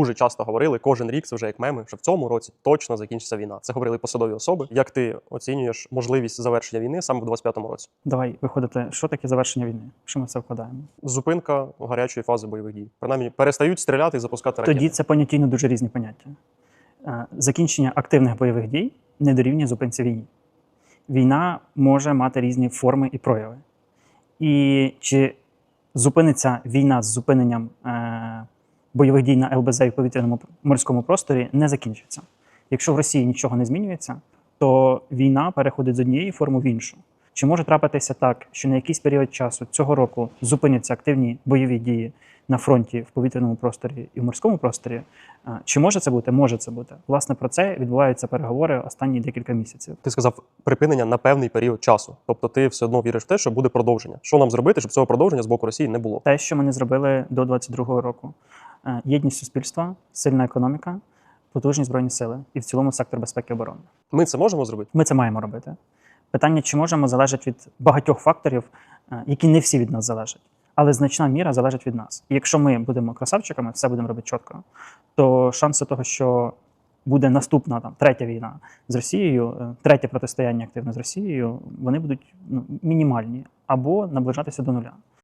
Дуже часто говорили кожен рік, це вже як меми, що в цьому році точно закінчиться війна. Це говорили посадові особи. Як ти оцінюєш можливість завершення війни саме в 25-му році? Давай виходити, що таке завершення війни? Що ми це вкладаємо? Зупинка гарячої фази бойових дій. Принаймні перестають стріляти і запускати ракети. Тоді це понятійно дуже різні поняття. Закінчення активних бойових дій не дорівнює зупинці війні. Війна може мати різні форми і прояви. І чи зупиниться війна з зупиненням е, бойових дій на ЛБЗ і в повітряному морському просторі, не закінчиться. Якщо в Росії нічого не змінюється, то війна переходить з однієї форми в іншу. Чи може трапитися так, що на якийсь період часу цього року зупиняться активні бойові дії на фронті в повітряному просторі і в морському просторі? Е, Чи може це бути? Може це бути. Власне, про це відбуваються переговори останні декілька місяців. Ти сказав припинення на певний період часу. Тобто ти все одно віриш в те, що буде продовження. Що нам зробити, щоб цього продовження з боку Росії не було? Те, що ми не зробили до 22-го року: єдність суспільства, сильна економіка, потужні збройні сили і в цілому сектор безпеки і оборони. Ми це можемо зробити? Ми це маємо робити. Питання, чи можемо, залежить від багатьох факторів, е, які не всі від нас залежать. Але значна міра залежить від нас. І якщо ми будемо красавчиками, все будемо робити чітко, то шанси того, що буде наступна там третя війна з Росією, е, третє протистояння активне з Росією, вони будуть ну, мінімальні або наближатися до нуля.